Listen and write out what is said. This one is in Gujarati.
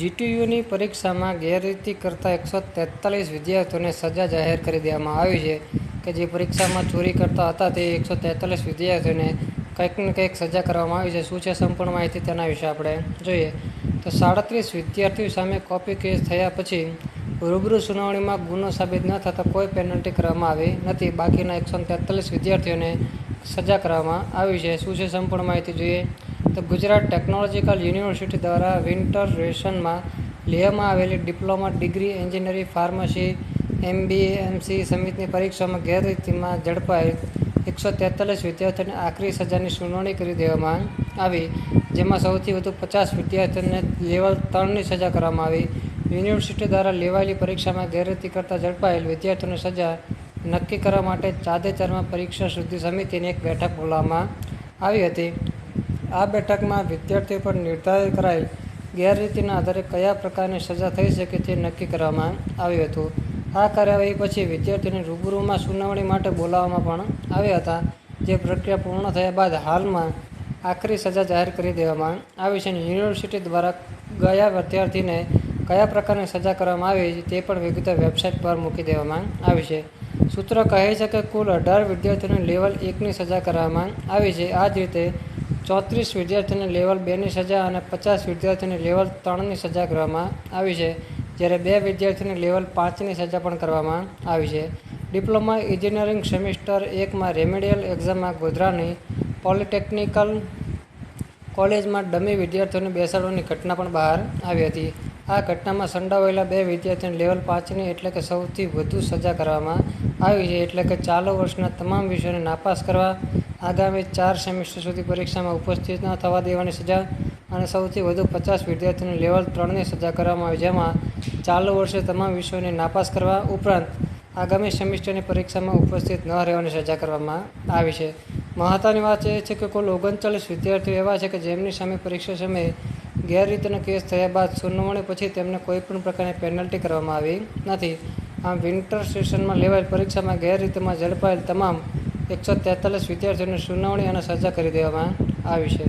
જીટીયુની પરીક્ષામાં ગેરરીતિ કરતા એકસો તેતાલીસ વિદ્યાર્થીઓને સજા જાહેર કરી દેવામાં આવી છે કે જે પરીક્ષામાં ચોરી કરતા હતા તે એકસો તેતાલીસ વિદ્યાર્થીઓને કંઈક ને કંઈક સજા કરવામાં આવી છે. શું છે સંપૂર્ણ માહિતી તેના વિશે આપણે જોઈએ. તો સાડત્રીસ વિદ્યાર્થીઓ સામે કોપી કેસ થયા પછી રૂબરૂ સુનાવણીમાં ગુનો સાબિત ન થતાં કોઈ પેનલ્ટી કરવામાં આવી નથી. બાકીના એકસો તેતાલીસ વિદ્યાર્થીઓને સજા કરવામાં આવી છે. શું છે સંપૂર્ણ માહિતી જોઈએ. તો ગુજરાત ટેકનોલોજીકલ યુનિવર્સિટી દ્વારા વિન્ટર રેશનમાં લેવામાં આવેલી diploma, degree, engineering, pharmacy MBA MC સમિતિની પરીક્ષામાં ગેરરીતિમાં ઝડપાયેલ એકસો તેતાલીસ વિદ્યાર્થીઓને આખરી સજાની સુનાવણી કરી દેવામાં આવી, જેમાં સૌથી વધુ પચાસ વિદ્યાર્થીઓને લેવલ ત્રણની સજા કરવામાં આવી. યુનિવર્સિટી દ્વારા લેવાયેલી પરીક્ષામાં ગેરરીતિ કરતાં ઝડપાયેલ વિદ્યાર્થીઓની સજા નક્કી કરવા માટે તાજેતરમાં પરીક્ષા શુદ્ધિ સમિતિની એક બેઠક બોલાવવામાં આવી હતી. આ બેઠકમાં વિદ્યાર્થીઓ પર નિર્ધારિત કરાયેલ ગેરરીતિના આધારે કયા પ્રકારની સજા થઈ શકે તે નક્કી કરવામાં આવ્યું હતું. આ કાર્યવાહી પછી વિદ્યાર્થીઓને રૂબરૂમાં સુનાવણી માટે બોલાવવામાં પણ આવ્યા હતા. જે પ્રક્રિયા પૂર્ણ થયા બાદ હાલમાં આખરી સજા જાહેર કરી દેવામાં આવી છે યુનિવર્સિટી દ્વારા ગયા વિદ્યાર્થીને કયા પ્રકારની સજા કરવામાં આવી તે પણ વિગતો વેબસાઇટ પર મૂકી દેવામાં આવી છે. સૂત્રો કહે છે કે કુલ અઢાર વિદ્યાર્થીઓને લેવલ એકની સજા કરવામાં આવી છે. આ જ રીતે ચોત્રીસ વિદ્યાર્થીઓને લેવલ બેની સજા અને પચાસ વિદ્યાર્થીઓને લેવલ ત્રણની સજા કરવામાં આવી છે, જ્યારે બે વિદ્યાર્થીઓને લેવલ પાંચની સજા પણ કરવામાં આવી છે. ડિપ્લોમા એન્જિનિયરિંગ સેમિસ્ટર એકમાં રેમેડિયલ એક્ઝામમાં ગોધરાની પોલિટેકનિકલ કોલેજમાં ડમી વિદ્યાર્થીઓને બેસાડવાની ઘટના પણ બહાર આવી હતી. આ ઘટનામાં સંડાવેલા બે વિદ્યાર્થીઓને લેવલ પાંચની એટલે કે સૌથી વધુ સજા કરવામાં આવી છે, એટલે કે ચાલુ વર્ષના તમામ વિષયોને નાપાસ કરવા આગામી ચાર સેમિસ્ટર સુધી પરીક્ષામાં ઉપસ્થિત ન થવા દેવાની સજા અને સૌથી વધુ પચાસ વિદ્યાર્થીઓને લેવલ ત્રણની સજા કરવામાં આવી, જેમાં ચાલુ વર્ષે તમામ વિષયોને નાપાસ કરવા ઉપરાંત આગામી સેમિસ્ટરની પરીક્ષામાં ઉપસ્થિત ન રહેવાની સજા કરવામાં આવી છે. મહત્વની વાત એ છે કે કુલ ઓગણચાલીસ વિદ્યાર્થીઓ એવા છે કે જેમની સામે પરીક્ષા સમયે ગેરરીતિનો કેસ થયા બાદ સુનાવણી પછી તેમને કોઈપણ પ્રકારની પેનલ્ટી કરવામાં આવી નથી. આમ વિન્ટર સેશનમાં લેવાયેલ પરીક્ષામાં ગેરરીતિમાં ઝડપાયેલ તમામ એકસો તેતાલીસ વિદ્યાર્થીઓની સુનાવણી અને સજા કરી દેવામાં આવી છે.